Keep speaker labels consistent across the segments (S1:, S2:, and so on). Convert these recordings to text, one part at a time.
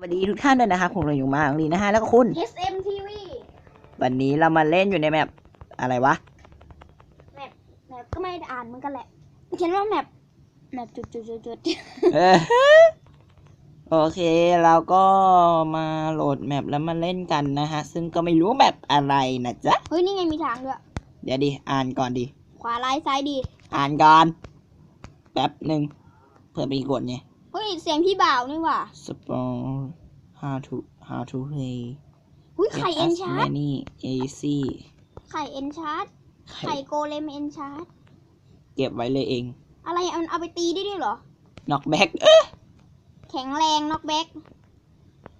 S1: วัสดีทุกท่านด้วยนะคะคุณเราอยู่มาอังลีนะฮะแล้วก็คุณ
S2: SMTV
S1: วันนี้เรามาเล่นอยู่ในแมปอะไรวะ
S2: แมปก็ไม่ได้อ่านเหมือนกันแหละเขียนว่าแมปแมปจุดจุดจุดจุด
S1: เออโอเคเราก็มาโหลดแมปแล้วมาเล่นกันนะฮะ ซึ่งก็ไม่รู้แมปอะไรนะจ๊ะ
S2: เฮ้ยนี่ไงมีทางด้วย
S1: เดี๋ยวดิอ่านก่อนดิ
S2: ขวาร้ายซ้ายดี
S1: อ่านก่อนแป๊บหนึ่งเพื่อไปกดไง
S2: เฮ้ยเสียงพี่บ่าวนี่หว่า
S1: spawn how to how to play
S2: หุ้ย ไข่
S1: Get
S2: เอ็น
S1: as
S2: ชาร์ด
S1: many easy
S2: ไข่เอ็นชาร์ด
S1: ไข่
S2: ไข่โกเลมเอ็นชาร์ด
S1: เก็บไว้เลยเอง
S2: อะไรอะมันเอาไปตีได้ด้วยเหรอ
S1: knock back
S2: แข็งแรงน็อกแบ็ก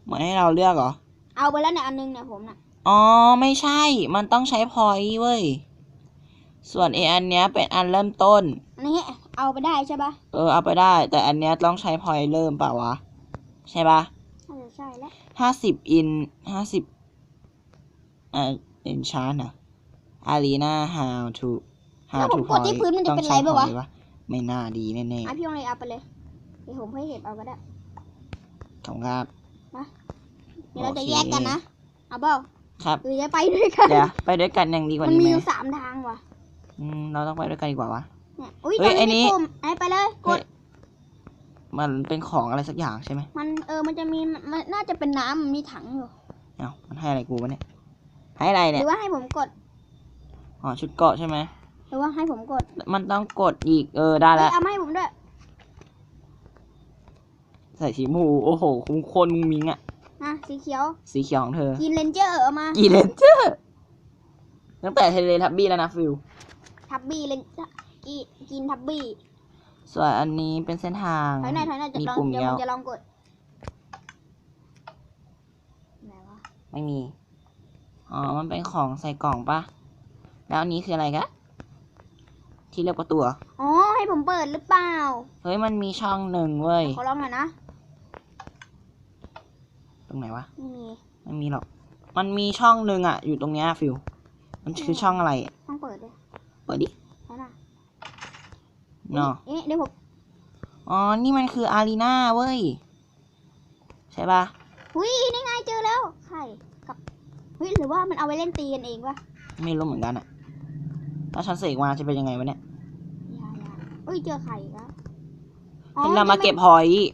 S1: เหมือนให้เราเลือกเหรอ
S2: เอาไปแล้วเนี่ยอันนึงเนี่ยผมน่ะ
S1: อ๋อ ไม่ใช่ มันต้องใช้พอยต์เว้ย ส่วนไออันเนี้ยเป็นอันเริ่มต้น
S2: อันนี้ เอาไปได้ใช่ปะ
S1: เออเอาไปได้ แต่อันเนี้ยต้องใช้พอยต์เริ่มเปล่าวะ ใช่ปะ
S2: น่าจะใช่แล้ว
S1: ห้าสิบอินห้าสิบอ่าเอ็นชาร์นะอารีนา how to
S2: ถ้า
S1: how
S2: ผม
S1: to
S2: กดที่พื้นมันจะเป็นไร
S1: ต้อง
S2: ปะ
S1: ใช้
S2: วะ
S1: พอยต์ไม่น่าดีแน่
S2: อะพี่องเลยเอาไปเลยเดี๋ยวผมให้เห็นเอาก็ได้
S1: ๆขอบคุณครับ
S2: เดี๋ยวเราจะ
S1: โอเค
S2: แยกกันนะ เอาเปล่า
S1: ครับ
S2: หรือจะไปด้วยกัน
S1: เดี๋ยวไปด้วยกันยังดีกว่า
S2: มัน
S1: นี้
S2: มี
S1: ไห
S2: อ
S1: ม
S2: ยู่สามทางว่ะ
S1: อืมเราต้องไปด้วยกันดีกว่าวะ
S2: เนี่ย อุ้ย
S1: เฮ้
S2: ต
S1: ย
S2: อน
S1: ไอ้
S2: นี้
S1: นี้
S2: มีปุ่มไอ้ไปเลยก
S1: เฮ้ย
S2: ด
S1: มันเป็นของอะไรสักอย่างใช่ไหม
S2: มันเออมันจะมีมันน่าจะเป็นน้ำมันมีถังอยู่
S1: เอ้ามันให้อะไรกูวะเนี่ย ให้อะไร
S2: ห
S1: เนี่
S2: รื
S1: ย
S2: อว่าให้ผมกด
S1: อ๋อชุดเกราะใช่ไหม
S2: หรือว่าให้ผมกด
S1: มันต้องกดอีก เออได้
S2: เอ้
S1: แล้
S2: ยวเอามาให้ผมด้วย
S1: ใส่สีชมพูโอ้โหคุ้มคนมุงมิงอะ
S2: นะสีเขียว
S1: สีเขียวของเธอ
S2: กินเลนเจอร์เอามา
S1: กีเลนเจอร์ตั้งแต่เทเลทับบี้แล้วนะฟิล
S2: ทับบี้เลน กีกินทับบี้
S1: ส่วนอันนี้เป็นเส้นทาง
S2: ถอยหน่อยถอยหน่อยจะ
S1: มี
S2: ลอง
S1: ปุ่ม
S2: เดี๋ยว
S1: เดีย
S2: ผ
S1: ว
S2: มจะลองกดไหนวะ
S1: ไม่มี อ๋อ มันเป็นของใส่กล่องปะ แล้วอันนี้คืออะไรกะ ที่เรียกประตูเหรอ
S2: อ๋อให้ผมเปิดหรือเปล่า
S1: เฮ้ย มันมีช่องหนึ่งเว้ย
S2: ขอลองหน่อยนะ
S1: ตรงไหนวะ
S2: ไม่มี
S1: ไม่มีหรอก มันมีช่องหนึ่งอะอยู่ตรงเนี้ยฟิลมันคือช่องอะไร
S2: ต้องเปิดด้วย
S1: เปิดดิ
S2: ใช่นะ
S1: เนาะ
S2: เอ๊ะเดี๋ยวผม
S1: อ๋อ นี่มันคืออารีนาเว้ย ใช่ปะ
S2: หุยนี่ไงเจอแล้วไข่กับเฮ้ยหรือว่ามันเอาไว้เล่นตีกันเองวะ
S1: ไม่รู้เหมือนกันอะถ้าฉันเสกมาจะเป็นยังไงวะเนี่ย
S2: อย่าอย่าเอ้ยเจอไข่อีกแล้ว
S1: ให้เรามาเก็บพอยต์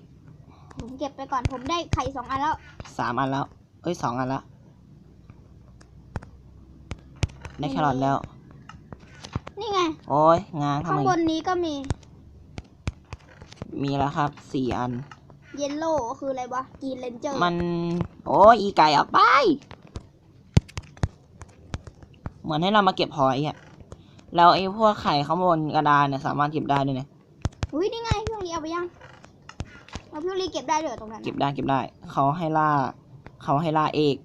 S2: ผมเก็บไปก่อนผมได้ไข่สองอันแล้ว
S1: สามอันแล้ว เอ้ยสองอันแล้วได้แครอทแล้ว
S2: นี่ไง
S1: โอ้ยง้างทำ
S2: ข้าง
S1: ไม
S2: บนนี้ก็มี
S1: มีแล้วครับสี่อัน
S2: เยลโล่คืออะไรวะกีนเลนเจอร์
S1: มัน โอ้ยอีไก่ออกไป เหมือนให้เรามาเก็บพอยต์อะแล้วไอ้พวกไข่ข้างบนกระดานเนี่ยสามารถเก็บได้ด้วยนะ
S2: อุ้ยนี่ไงพี่โอลีเอาไปยังเอาพี่โอลีเก็บได้ด้วยเหรอตรงนั้น
S1: เก็บได้เก็บได้ เขาให้ล่า เขาให้ล่าเอก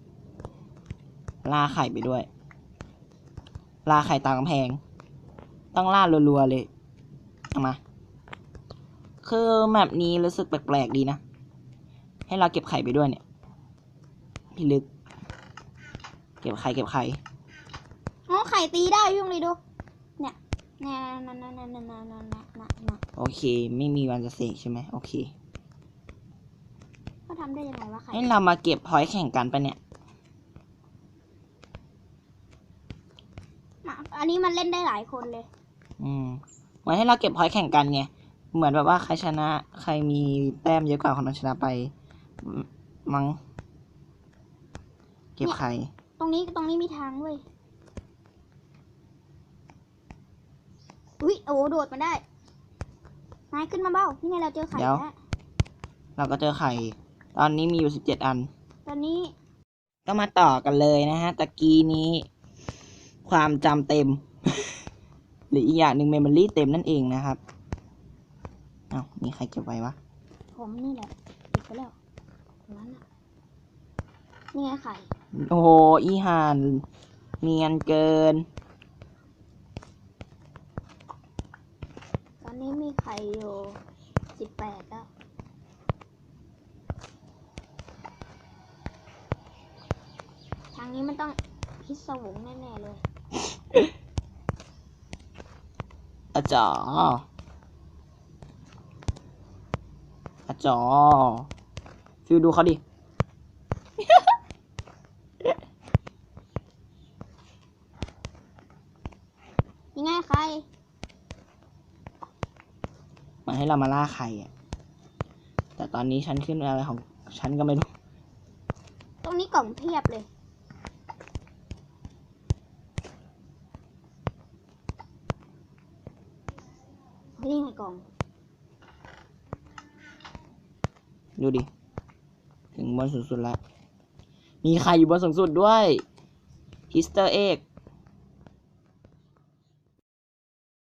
S1: ล่าไข่ไปด้วยล่าไข่ตามกำแพง ต้องล่ารัวๆเลยเอามา คือแมปนี้รู้สึกแปลกๆดีนะ ให้เราเก็บไข่ไปด้วยเนี่ย พี่ลึก เก็บไข่เก็บไข่
S2: อ๋อไข่ตีได้พี่โอลีดู เนี่ยนี่ยนั่นนั่นนั่นนั่นนั่นนั่นนั่นนั่น
S1: โอเค ไม่มีวันจะเสกใช่ไหมโอเค
S2: เขาทำได้ยังไงวะไข่
S1: ให้เรามาเก็บพอยต์แข่งกันไปะเนี่ย
S2: มาอันนี้มันเล่นได้หลายคนเลย
S1: อืมเหมือนให้เราเก็บพอยต์แข่งกันไง เหมือนแบบว่าใครชนะ ใครมีแต้มเยอะกว่าคนนั้นชนะไปอืมมั้ง เก็บไข่
S2: ตรงนี้ตรงนี้มีทางเว้ย อุ้ยโอ้โดดมาได้ นายขึ้นมาเบ้า นี่ไงเราเจอไข่
S1: เดี๋ยว
S2: แล้ว
S1: เราก็เจอไข่ ตอนนี้มีอยู่สิบเจ็ดอัน
S2: ตอนนี้
S1: ก็มาต่อกันเลยนะฮะ ตะกี้นี้ ความจำเต็ม หรืออีกอย่างหนึ่งเมมโมรี่เต็มนั่นเองนะครับเอ้ามีใครเก็บไว้วะ
S2: ผมนี่แหละติดไปแล้วตรงนั้นน่ะนี่ไงไข่
S1: โอ้โหอีหานเนียนเกิน
S2: ตอนนี้มีไข่อยู่สิบแปดแล้วทางนี้มันต้องพิศวงแน่ๆเลย
S1: อาจารย์อาจาฟิวดูเขาดิยังไงใครมาให้เรามาล่าใครอะ แต่ตอนนี้ฉันขึ้นอะไรของฉันก็ไม่รู้
S2: ตรงนี้กล่องเพียบเลย นี่ไงกล่อง
S1: ดูดิ ถึงบนสูงสุดแล้วมีใครอยู่บนสูงสุดด้วยฮิสเตอร์เอ็ก